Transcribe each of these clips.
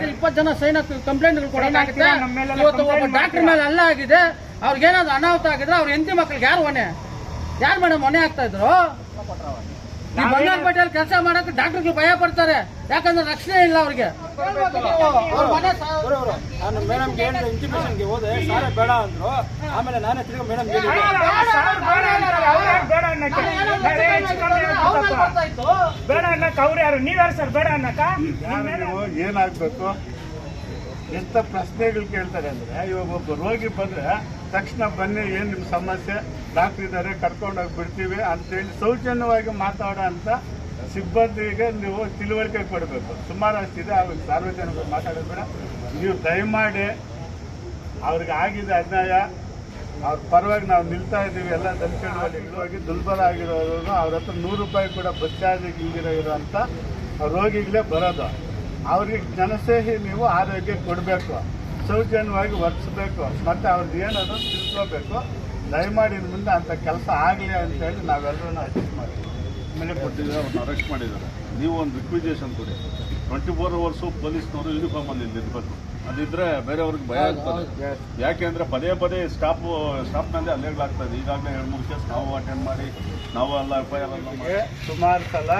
ಹತ್ತು ಜನ ಸೈನ್ ಕಂಪ್ಲೇಂಟ್ಗಳು ಮೇಲೆಲ್ಲ ಇವತ್ತು ಒಬ್ಬ ಡಾಕ್ಟರ್ ಮೇಲೆ ಅಲ್ಲ ಆಗಿದೆ ಅವ್ರಿಗೆ ಏನಾದ್ರು ಅನಾಹುತ ಆಗಿದ್ರೆ ಅವ್ರ ಹೆಂಡತಿ ಮಕ್ಳಿಗೆ ಯಾರು ಹೊಣೆ? ಯಾರು ಮೇಡಮ್ ಮನೆ ಆಗ್ತಾ ಇದ್ರು? ಈ ಬಂಗಾರಪೇಟೆಯಲ್ಲಿ ಕೆಲಸ ಮಾಡಕ್ಕೆ ಡಾಕ್ಟರ್ಗೆ ಭಯ ಪಡ್ತಾರೆ. ಯಾಕಂದ್ರೆ ರಕ್ಷಣೆ ಇಲ್ಲ ಅವ್ರಿಗೆ. ನಾನು ಮೇಡಮ್ಗೆ ಹೇಳಿದ್ರೆ ಇಂಟಿಮೇಷನ್ಗೆ ಹೋದೆ. ಸಾರೇ ಬೇಡ ಅಂದ್ರು. ಆಮೇಲೆ ನಾನೇ ತಿರುಗಿ ಮೇಡಮ್ ಹೇಳಿದೆ ಸಾರ್ ಬೇಡ ಅಂತಾರೆ, ಅವ್ರು ಯಾರು ಬೇಡ ಅನ್ನಕ್ಕೆ ಬೇರೆ ಹೆಚ್ಚು ಕಮ್ಮಿ ಅವ್ರ ಮೇಲೆ ಆಗ್ಬಿಟ್ಟಪ್ಪ. ಬರ್ತಾ ಇತ್ತು. ಬೇಡ ಅನ್ನಕ್ಕ ಅವ್ರು ಯಾರು? ನೀವ್ಯಾರು ಸರ್? ಬೇಡ ಅನ್ನಕ್ಕ ಏನಾಗ್ಬೇಕು? ಎಂತ ಪ್ರಶ್ನೆಗಳು ಕೇಳ್ತಾರೆ ಅಂದ್ರೆ ಇವಾಗ ಒಬ್ಬ ರೋಗಿ ಬಂದ್ರೆ ತಕ್ಷಣ ಬನ್ನಿ ಏನ್ ನಿಮ್ ಸಮಸ್ಯೆ? ಡಾಕ್ಟರ್ ಇದ್ದಾರೆ ಕರ್ಕೊಂಡೋಗಿ ಬಿಡ್ತೀವಿ ಅಂತೇಳಿ ಸೌಜನ್ಯವಾಗಿ ಮಾತಾಡೋ ಅಂತ ಸಿಬ್ಬಂದಿಗೆ ನೀವು ತಿಳುವಳಿಕೆ ಕೊಡಬೇಕು. ಸುಮಾರು ಅಷ್ಟಿದೆ ಅವ್ರಿಗೆ ಸಾರ್ವಜನಿಕರು ಮಾತಾಡೋದು ಬೇಡ. ನೀವು ದಯಮಾಡಿ ಅವ್ರಿಗೆ ಆಗಿದೆ ಅನ್ಯಾಯ ಅವ್ರ ಪರವಾಗಿ ನಾವು ನಿಲ್ತಾ ಇದ್ದೀವಿ ಎಲ್ಲ ದಲಿತವಾಗಿ ದುರ್ಬಲ ಆಗಿರೋರು ಅವ್ರ ಹತ್ರ ನೂರು ರೂಪಾಯಿ ಕೂಡ ಬಸ್ ಚಾರ್ಜ್ ಇಲ್ದಿರೋ ಇರೋಂಥ ರೋಗಿಗಳೇ ಬರೋದು. ಅವ್ರಿಗೆ ಜನಸೇಹಿ ನೀವು ಆರೋಗ್ಯ ಕೊಡಬೇಕು. ಸೌಜನ್ಯವಾಗಿ ವರ್ತಿಸ್ಬೇಕು ಮತ್ತು ಅವ್ರದ್ದು ಏನಾದರೂ ತಿಳ್ಕೋಬೇಕು. ದಯಮಾಡಿ ಮುಂದೆ ಅಂಥ ಕೆಲಸ ಆಗಲಿ ಅಂತೇಳಿ ನಾವೆಲ್ಲರೂ ಅಡ್ಜಸ್ಟ್ ಮಾಡ್ತೀವಿ ಮೇಲೆ ಕೊಟ್ಟಿದ್ದಾರೆ, ಅವ್ರನ್ನ ಅರೆಸ್ಟ್ ಮಾಡಿದ್ದಾರೆ. ನೀವು ಒಂದು ರಿಕ್ವಿಜೇಷನ್ ಕೊಡಿ. ಟ್ವೆಂಟಿ ಫೋರ್ ಅವರ್ಸು ಪೊಲೀಸ್ನವರು ಯೂನಿಫಾರ್ಮಲ್ಲಿ ಇಲ್ಲಿ ಇರಬೇಕು ಅದಿದ್ರೆ ಬೇರೆಯವ್ರಿಗೆ ಭಯ ಆಗ್ತದೆ. ಯಾಕೆಂದ್ರೆ ಪದೇ ಪದೇ ಸ್ಟಾಪ್ ಸ್ಟಾಪ್ನಲ್ಲಿ ಅಲ್ಲೇಗಳಾಗ್ತದೆ ಈಗಾಗಲೇ ಎರಡು ಮೂರು ಕೇಸ್ ನಾವು ಅಟೆಂಡ್ ಮಾಡಿ ನಾವು ಎಲ್ಲ ಎಫ್ ಐ ಆರ್ ಎಲ್ಲ ಮಾಡಿ. ಸುಮಾರು ಸಲ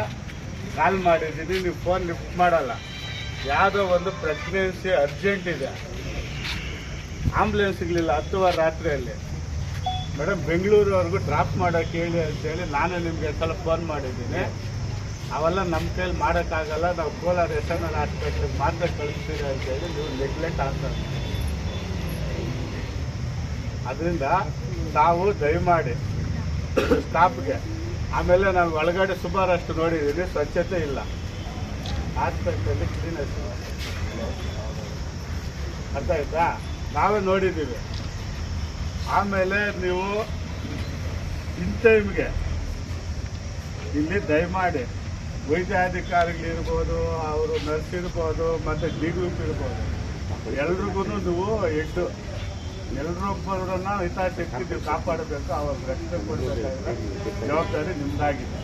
ಕಾಲ್ ಮಾಡಿದ್ದೀನಿ ನೀವು ಫೋನ್ ಲಿಫ್ಟ್ ಮಾಡಲ್ಲ. ಯಾವುದೋ ಒಂದು ಪ್ರೆಗ್ನೆನ್ಸಿ ಅರ್ಜೆಂಟ್ ಇದೆ. ಆಂಬುಲೆನ್ಸ್ ಸಿಗಲಿಲ್ಲ ವಾರ ರಾತ್ರಿಯಲ್ಲಿ. ಮೇಡಮ್ ಬೆಂಗಳೂರವರೆಗೂ ಡ್ರಾಪ್ ಮಾಡೋಕ್ಕೆ ಹೇಳಿ ಅಂತೇಳಿ ನಾನೇ ನಿಮಗೆ ಸಲ ಫೋನ್ ಮಾಡಿದ್ದೀನಿ. ಅವೆಲ್ಲ ನಮ್ಮ ಕೈಲಿ ಮಾಡೋಕ್ಕಾಗಲ್ಲ, ನಾವು ಕೋಲಾರ ಎಲ್ ಹಾಸ್ಪಿಟ್ಲಿಗೆ ಮಾತ್ರ ಕಳಿಸ್ತೀರಿ ಅಂತೇಳಿ ನೀವು ನೆಗ್ಲೆಕ್ಟ್ ಆಗ್ತಾರೆ ಅದರಿಂದ ತಾವು ದಯಮಾಡಿ ಸ್ಟಾಫ್ಗೆ, ಆಮೇಲೆ ನಾನು ಒಳಗಡೆ ಸುಮಾರು ಅಷ್ಟು ನೋಡಿದ್ದೀನಿ ಸ್ವಚ್ಛತೆ ಇಲ್ಲ. ಹಾಸ್ಪಿಟ್ಲಲ್ಲಿ ಕ್ಲೀನೆಸ್ ಅರ್ಥ ಆಯ್ತಾ? ನಾವೇ ನೋಡಿದ್ದೀವಿ ಆಮೇಲೆ ನೀವು, ಇನ್ ಟೈಮ್ಗೆ ಇಲ್ಲಿ ದಯಮಾಡಿ ವೈದ್ಯಾಧಿಕಾರಿಗಳಿರ್ಬೋದು, ಅವರು ನರ್ಸ್ ಇರ್ಬೋದು ಮತ್ತು ಡಿ ಗ್ರೂಪ್ ಇರ್ಬೋದು. ಎಲ್ರಿಗೂ ನೀವು ಎಷ್ಟು, ಎಲ್ರೊಬ್ಬರನ್ನ ಹಿತಾಸಕ್ತಿ ನೀವು ಕಾಪಾಡಬೇಕು ಅವ್ರ ರಕ್ಷಣೆ ಕೊಡಬೇಕಾದ್ರೆ ಜವಾಬ್ದಾರಿ ನಿಮ್ದಾಗಿದೆ.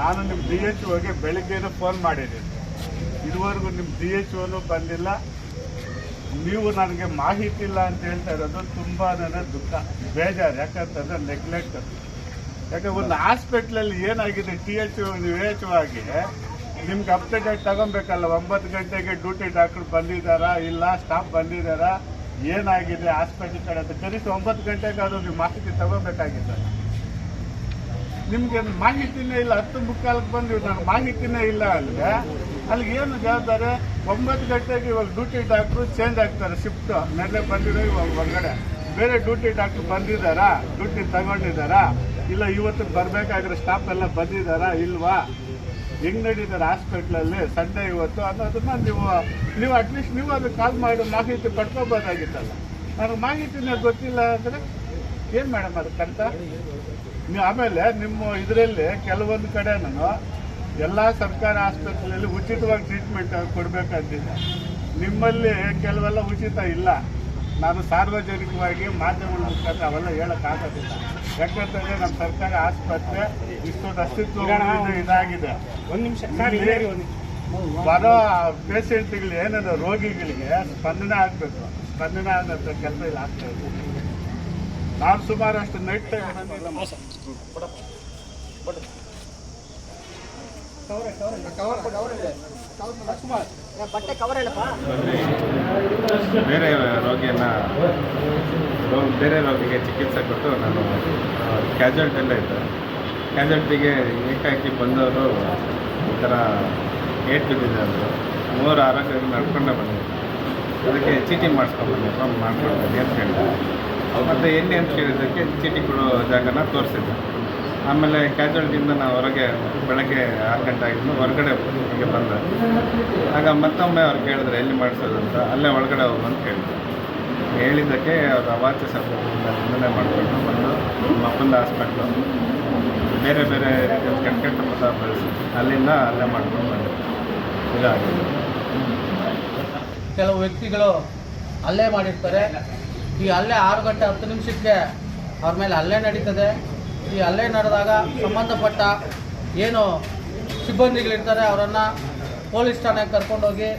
ನಾನು ನಿಮ್ಮ ಡಿ ಎಚ್ ಓಗೆ ಬೆಳಿಗ್ಗೆನೇ ಫೋನ್ ಮಾಡಿದ್ದೀನಿ. ಇದುವರೆಗೂ ನಿಮ್ಮ ಡಿ ಎಚ್ ಓನು ಬಂದಿಲ್ಲ. ನೀವು ನನಗೆ ಮಾಹಿತಿ ಇಲ್ಲ ಅಂತ ಹೇಳ್ತಾ ಇರೋದು ತುಂಬಾ ದುಃಖ, ಬೇಜಾರು. ಯಾಕಂತಂದ್ರೆ ನೆಗ್ಲೆಕ್ಟ್ ಯಾಕೆ ಒಂದು ಹಾಸ್ಪಿಟ್ಲಲ್ಲಿ ಏನಾಗಿದೆ ಟಿ ಎಚ್ ನೀವು ಎಚ್ ಆಗಿ ನಿಮ್ಗೆ ಅಪ್ಡೇಟ್ ತಗೊಬೇಕಲ್ಲ, ಒಂಬತ್ತು ಗಂಟೆಗೆ ಡ್ಯೂಟಿ ಡಾಕ್ಟರ್ ಬಂದಿದ್ದಾರಾ ಇಲ್ಲ, ಸ್ಟಾಫ್ ಬಂದಿದ್ದಾರಾ, ಏನಾಗಿದೆ ಹಾಸ್ಪಿಟಲ್ ಕಡೆ ಅಂತ, ಕನಿಷ್ಠ ಒಂಬತ್ತು ಅದು ನೀವು ಮಾಹಿತಿ ತಗೋಬೇಕಾಗಿತ್ತು. ನಿಮ್ಗೆ ಮಾಹಿತಿನೇ ಇಲ್ಲ, ಹತ್ತು ಮುಕ್ಕಾಲಕ್ಕೆ ಬಂದು ನಾನು ಮಾಹಿತಿನೇ ಇಲ್ಲ ಅಲ್ಲಿಗೆ ಅಲ್ಲಿಗೆ ಏನು ಜವಾಬ್ದಾರಿ? ಒಂಬತ್ತು ಗಂಟೆಗೆ ಇವಾಗ ಡ್ಯೂಟಿ ಡಾಕ್ಟ್ರು ಚೇಂಜ್ ಆಗ್ತಾರೆ ಶಿಫ್ಟ್ ನೆನ್ನೆ ಬಂದಿರೋ ಇವಾಗ ಹೊರಗಡೆ. ಬೇರೆ ಡ್ಯೂಟಿ ಡಾಕ್ಟ್ರು ಬಂದಿದ್ದಾರಾ? ಡ್ಯೂಟಿ ತಗೊಂಡಿದ್ದಾರಾ? ಇಲ್ಲ, ಇವತ್ತು ಬರಬೇಕಾಗಿರೋ ಸ್ಟಾಫ್ ಎಲ್ಲ ಬಂದಿದ್ದಾರಾ ಇಲ್ವಾ? ಹೆಂಗ್ ನಡೀತಾರೆ ಹಾಸ್ಪಿಟ್ಲಲ್ಲಿ ಸಂಡೇ ಇವತ್ತು? ಅನ್ನೋದನ್ನ ನೀವು ನೀವು ಅಟ್ಲೀಸ್ಟ್ ನೀವು ಅದು ಕಾಲ್ ಮಾಡಿ ಮಾಹಿತಿ ಪಡ್ಕೋಬೋದಾಗಿತ್ತಲ್ಲ. ನನಗೆ ಮಾಹಿತಿನೇ ಗೊತ್ತಿಲ್ಲ ಅಂದರೆ ಏನು ಮೇಡಮ್ ಅದು ಕಂತ ನೀವು ಆಮೇಲೆ ನಿಮ್ಮ ಇದರಲ್ಲಿ ಕೆಲವೊಂದು ಕಡೆ ನಾನು ಎಲ್ಲ ಸರ್ಕಾರಿ ಆಸ್ಪತ್ರೆಯಲ್ಲಿ ಉಚಿತವಾಗಿ ಟ್ರೀಟ್ಮೆಂಟ್ ಕೊಡಬೇಕಂತಿದೆ ನಿಮ್ಮಲ್ಲಿ ಕೆಲವೆಲ್ಲ ಉಚಿತ ಇಲ್ಲ. ನಾನು ಸಾರ್ವಜನಿಕವಾಗಿ ಮಾಧ್ಯಮಗಳ ಮುಖಾಂತರ ಅವೆಲ್ಲ ಹೇಳೋಕ್ಕಾಗೋದಿಲ್ಲ ಯಾಕಂತಂದ್ರೆ ನಮ್ಮ ಸರ್ಕಾರಿ ಆಸ್ಪತ್ರೆ ಇಷ್ಟೊಂದು ಅಸ್ತಿತ್ವ ಇದಾಗಿದೆ. ಒಂದು ನಿಮಿಷ. ಬರೋ ಪೇಷಂಟ್ಗಳು ಏನೇನು ರೋಗಿಗಳಿಗೆ ಸ್ಪಂದನೆ ಆಗಬೇಕು. ಸ್ಪಂದನೆ ಆದಂಥ ಕೆಲಸ ಇಲ್ಲಿ ಆಗ್ತಾ ಇದೆ. ನಾನು ಸುಮಾರಷ್ಟು ನೈಟ್ ಬೇರೆ ರೋಗಿಯನ್ನು, ರೋಗ, ಬೇರೆ ರೋಗಿಗೆ ಚಿಕಿತ್ಸೆ ಕೊಟ್ಟು ನಾನು ಕ್ಯಾಜುಯಾಲಿಟಿಯಲ್ಲೇ ಇದ್ದೆ ಕ್ಯಾಜುಯಲ್ಟಿಗೆ ಏಕಾಏಕಿ ಬಂದವರು ಈ ಥರ ಏಟ್ ಬಿದ್ದಿದೆ ಅಂದರು. ಮೂರು ಆರೋಗ್ಯ ನಡ್ಕೊಂಡೇ ಬಂದಿದ್ದೆ ಅದಕ್ಕೆ ಚೀಟಿ ಮಾಡಿಸ್ಕೊಂಡ್ಬಂದಪ್ಪ ಮಾಡ್ಕೊಡ್ತೀನಿ ಅಂತ ಹೇಳಿದೆ ಮತ್ತು ಎಲ್ಲಿ ಅಂತ ಕೇಳಿದ್ದಕ್ಕೆ ಚೀಟಿ ಕೊಡೋ ಜಾಗನ ತೋರಿಸಿದ್ದೆ ಆಮೇಲೆ ಕ್ಯಾಜುಯಾಲಿಟಿಯಿಂದ ನಾವು ಹೊರಗೆ ಬೆಳಗ್ಗೆ ಆರು ಗಂಟೆ ಆಗಿದ್ದು ಹೊರಗಡೆ ಹೋಗಿ ಬಂದೆ. ಆಗ ಮತ್ತೊಮ್ಮೆ ಅವ್ರು ಕೇಳಿದ್ರೆ ಎಲ್ಲಿ ಮಾಡಿಸೋದು ಅಂತ, ಅಲ್ಲೇ ಒಳಗಡೆ ಹೋಗು ಅಂತ ಕೇಳಿದ್ರು. ಹೇಳಿದ್ದಕ್ಕೆ ಅವ್ರು ಅವಾಚ್ಯ ಶಬ್ದದಿಂದ ನಿಂದನೆ ಮಾಡಿಕೊಂಡು ಬಂದು ನಮ್ಮ ಅಪ್ಪಂದ ಹಾಸ್ಪಿಟ್ಲು. ಬೇರೆ ಬೇರೆ ರೀತಿಯ ಕೆಟ್ಟ ಕೆಟ್ಟ ಪದ ಬಳಸಿ, ಅಲ್ಲಿಂದ ಅಲ್ಲೇ ಮಾಡ್ಕೊಂಡು ಬಂದೆ. ಇದಾಗಿದೆ. ಕೆಲವು ವ್ಯಕ್ತಿಗಳು ಅಲ್ಲೇ ಮಾಡಿರ್ತಾರೆ. ಈ ಅಲ್ಲೇ ಆರು ಗಂಟೆ ಹತ್ತು ನಿಮಿಷಕ್ಕೆ ಅವ್ರ ಮೇಲೆ ಅಲ್ಲೇ ನಡೀತದೆ. ಈ ಹಲ್ಲೆ ನಡೆದಾಗ ಸಂಬಂಧಪಟ್ಟ ಏನು ಸಿಬ್ಬಂದಿಗಳಿರ್ತಾರೆ, ಅವರನ್ನು ಪೊಲೀಸ್ ಠಾಣೆಗೆ ಕರ್ಕೊಂಡೋಗಿ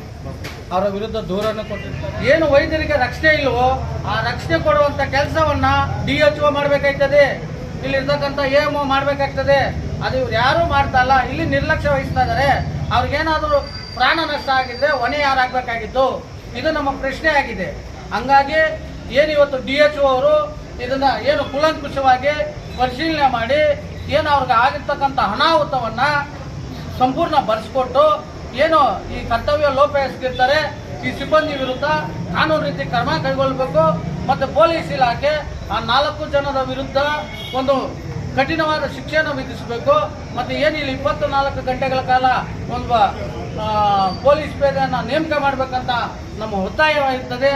ಅವರ ವಿರುದ್ಧ ದೂರನ್ನು ಕೊಟ್ಟಿರ್ತಾರೆ. ಏನು ವೈದ್ಯರಿಗೆ ರಕ್ಷಣೆ ಇಲ್ವೋ, ಆ ರಕ್ಷಣೆ ಕೊಡುವಂಥ ಕೆಲಸವನ್ನು ಡಿ ಎಚ್ ಒ ಮಾಡಬೇಕಾಗ್ತದೆ ಇಲ್ಲಿರ್ತಕ್ಕಂಥ ಎ ಎಂ ಒ ಮಾಡಬೇಕಾಗ್ತದೆ. ಅದು ಇವ್ರು ಯಾರೂ ಮಾಡ್ತಾ ಇಲ್ಲ. ಇಲ್ಲಿ ನಿರ್ಲಕ್ಷ್ಯ ವಹಿಸ್ತಾ ಇದ್ದಾರೆ. ಅವ್ರಿಗೇನಾದರೂ ಪ್ರಾಣ ನಷ್ಟ ಆಗಿದ್ರೆ ಹೊಣೆ ಯಾರಾಗಬೇಕಾಗಿತ್ತು ಇದು ನಮ್ಮ ಪ್ರಶ್ನೆ ಆಗಿದೆ. ಹಂಗಾಗಿ ಏನು ಇವತ್ತು ಡಿ ಎಚ್ ಒ ಅವರು ಇದನ್ನು ಏನು ಕೂಲಂಕುಷವಾಗಿ ಪರಿಶೀಲನೆ ಮಾಡಿ ಏನು ಅವ್ರಿಗೆ ಆಗಿರ್ತಕ್ಕಂಥ ಅನಾಹುತವನ್ನು ಸಂಪೂರ್ಣ ಬರೆಸ್ಕೊಟ್ಟು ಏನು ಈ ಕರ್ತವ್ಯ ಲೋಪ ಎಸ್ಗಿರ್ತಾರೆ, ಈ ಸಿಬ್ಬಂದಿ ವಿರುದ್ಧ ಕಾನೂನು ರೀತಿ ಕ್ರಮ ಕೈಗೊಳ್ಳಬೇಕು ಮತ್ತು ಪೊಲೀಸ್ ಇಲಾಖೆ ಆ ನಾಲ್ಕು ಜನರ ವಿರುದ್ಧ ಒಂದು ಕಠಿಣವಾದ ಶಿಕ್ಷೆಯನ್ನು ವಿಧಿಸಬೇಕು. ಮತ್ತು ಏನು ಇಲ್ಲಿ ಇಪ್ಪತ್ತು ನಾಲ್ಕು ಗಂಟೆಗಳ ಕಾಲ ಒಂದು ಪೊಲೀಸ್ ಪೇದೆಯನ್ನು ನೇಮಕ ಮಾಡಬೇಕಂತ ನಮ್ಮ ಒತ್ತಾಯವಾಗಿರ್ತದೆ